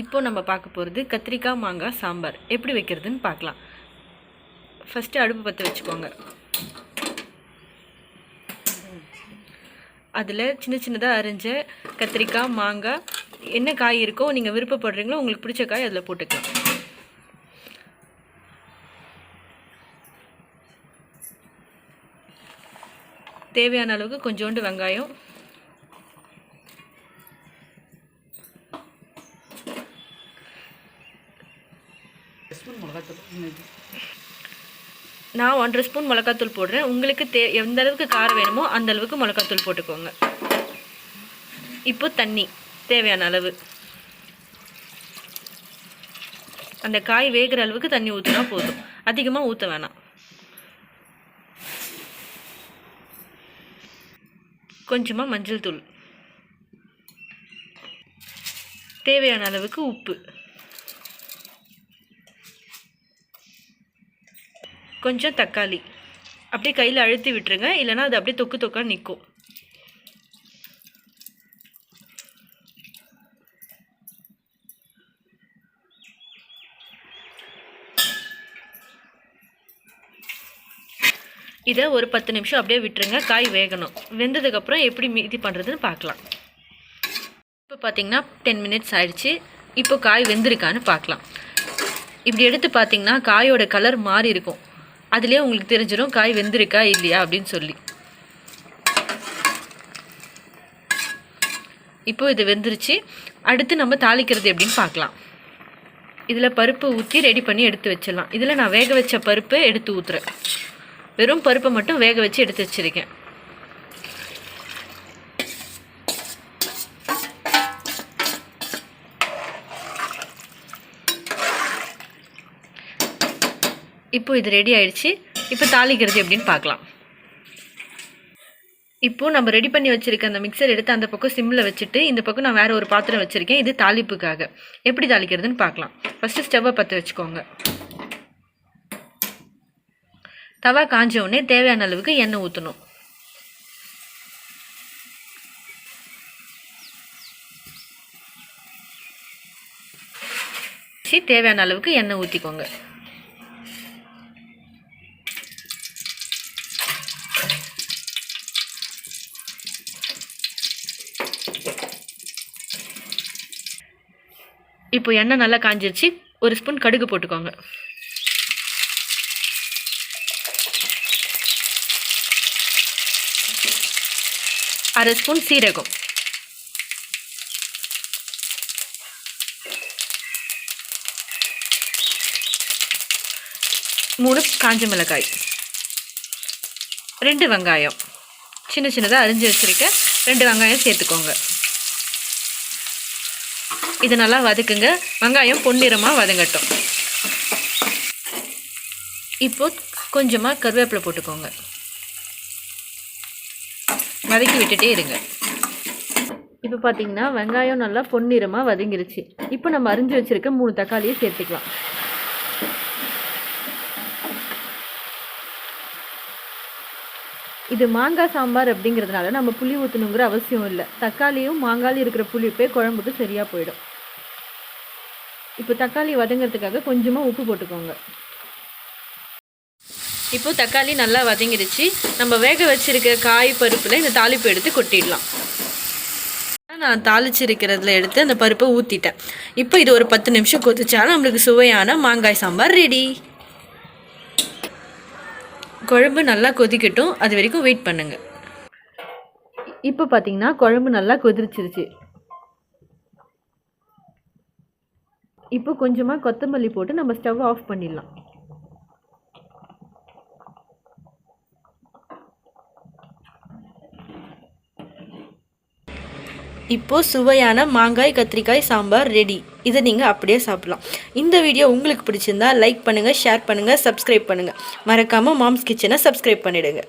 இப்போ நம்ம பார்க்க போகிறது கத்திரிக்காய் மாங்காய் சாம்பார். எப்படி வைக்கிறதுன்னு பார்க்கலாம். ஃபஸ்ட்டு அடுப்பு பற்ற வச்சுக்கோங்க. அதில் சின்ன சின்னதாக அரிஞ்ச கத்திரிக்காய் மாங்காய் என்ன காய் இருக்கோ நீங்கள் விருப்பப்படுறீங்களோ உங்களுக்கு பிடிச்ச காய் அதில் போட்டுக்கலாம். தேவையான அளவுக்கு கொஞ்சோண்டு வெங்காயம் மிளகாத்தூள். நான் ஒன்றரை ஸ்பூன் மிளகாத்தூள் போடுறேன். உங்களுக்கு தே எந்த அளவுக்கு காரம் வேணுமோ அந்த அளவுக்கு மிளகாத்தூள் போட்டுக்கோங்க. இப்போ தண்ணி தேவையான அளவு. அந்த காய் வேகிற அளவுக்கு தண்ணி ஊற்றினா போதும். அதிகமாக ஊற்ற வேணாம். கொஞ்சமாக மஞ்சள் தூள். தேவையான அளவுக்கு உப்பு. கொஞ்சம் தக்காளி. அப்படியே கையில் அழுத்தி விட்டுருங்க. இல்லைன்னா அது அப்படியே தொக்கு தொக்கா நிற்கும் இதை ஒரு பத்து நிமிஷம் அப்படியே விட்டுருங்க. காய் வேகணும். வெந்ததுக்கப்புறம் எப்படி மீதி பண்ணுறதுன்னு பார்க்கலாம். இப்போ பார்த்தீங்கன்னா டென் மினிட்ஸ் ஆயிடுச்சு. இப்போ காய் வெந்திருக்கான்னு பார்க்கலாம். இப்படி எடுத்து பார்த்தீங்கன்னா காயோட கலர் மாறி இருக்கும். அதுலேயே உங்களுக்கு தெரிஞ்சிடும் காய் வெந்திருக்கா இல்லையா அப்படின்னு சொல்லி. இப்போ இது வெந்துருச்சு. அடுத்து நம்ம தாளிக்கிறது எப்படின்னு பார்க்கலாம். இதில் பருப்பு ஊற்றி ரெடி பண்ணி எடுத்து வச்சிடலாம். இதில் நான் வேக வச்ச பருப்பை எடுத்து ஊற்றுறேன் வெறும் பருப்பை மட்டும் வேக வச்சு எடுத்து வச்சிருக்கேன். இப்போ இது ரெடி ஆயிடுச்சு. இப்போ தாளிக்கிறது எப்படின்னு பார்க்கலாம். இப்போ நம்ம ரெடி பண்ணி வச்சிருக்க அந்த மிக்சர் எடுத்து அந்த பக்கம் சிம்மில் வச்சுட்டு இந்த பக்கம் நான் வேறு ஒரு பாத்திரம் வச்சுருக்கேன். இது தாளிப்புக்காக. எப்படி தாளிக்கிறதுன்னு பார்க்கலாம். ஃபஸ்ட்டு ஸ்டவ்வை பற்ற வச்சுக்கோங்க. தவா காஞ்ச உடனே தேவையான அளவுக்கு எண்ணெய் ஊற்றணும் தேவையான அளவுக்கு எண்ணெய் ஊற்றிக்கோங்க இப்போ எண்ணெய் நல்லா காஞ்சிருச்சு. ஒரு ஸ்பூன் கடுகு போட்டுக்கோங்க. அரை ஸ்பூன் சீரகம். மூணு காஞ்ச மிளகாய். ரெண்டு வெங்காயம். சின்ன சின்னதாக அரிஞ்சு வச்சுருக்க. ரெண்டு வெங்காயம் சேர்த்துக்கோங்க. இது நல்லா வதக்குங்க. வெங்காயம் பொன்னிறமாக வதங்கட்டும். இப்போ கொஞ்சமாக கருவேப்பிலை போட்டுக்கோங்க. வதக்கி விட்டுட்டே இருங்க. இப்போ பார்த்தீங்கன்னா வெங்காயம் நல்லா பொன்னிறமாக வதங்கிருச்சு. இப்போ நம்ம அரிஞ்சு வச்சுருக்க மூணு தக்காளியை சேர்த்துக்கலாம். இது மாங்காய் சாம்பார் அப்படிங்கிறதுனால நம்ம புளி ஊற்றணுங்கிற அவசியம் இல்லை. தக்காளியும் மாங்காயும் இருக்கிற புளிப்பே குழம்புக்கு சரியாக போயிடும். இப்போ தக்காளி வதங்கிறதுக்காக கொஞ்சமாக உப்பு போட்டுக்கோங்க. இப்போ தக்காளி நல்லா வதங்கிடுச்சு நம்ம வேக வச்சிருக்க காய் பருப்பில் இந்த தாளிப்பு எடுத்து கொட்டிடலாம். நான் தாளிச்சிருக்கிறதுல எடுத்து அந்த பருப்பை ஊற்றிட்டேன் இப்போ இது ஒரு பத்து நிமிஷம் கொதிச்சாலும் நம்மளுக்கு சுவையான மாங்காய் சாம்பார் ரெடி. குழம்பு நல்லா கொதிக்கட்டும். அது வரைக்கும் வெயிட் பண்ணுங்க. இப்போ பார்த்தீங்கன்னா குழம்பு நல்லா கொதிச்சிருச்சு. இப்போ கொஞ்சமாக கொத்தமல்லி போட்டு நம்ம ஸ்டவ் ஆஃப் பண்ணிடலாம். இப்போது சுவையான மாங்காய் கத்திரிக்காய் சாம்பார் ரெடி இதை நீங்கள் அப்படியே சாப்பிட்லாம். இந்த வீடியோ உங்களுக்கு பிடிச்சிருந்தா லைக் பண்ணுங்கள் ஷேர் பண்ணுங்கள் சப்ஸ்கிரைப் பண்ணுங்கள் மறக்காமல் மாம்ஸ் கிச்சனை சப்ஸ்கிரைப் பண்ணிவிடுங்க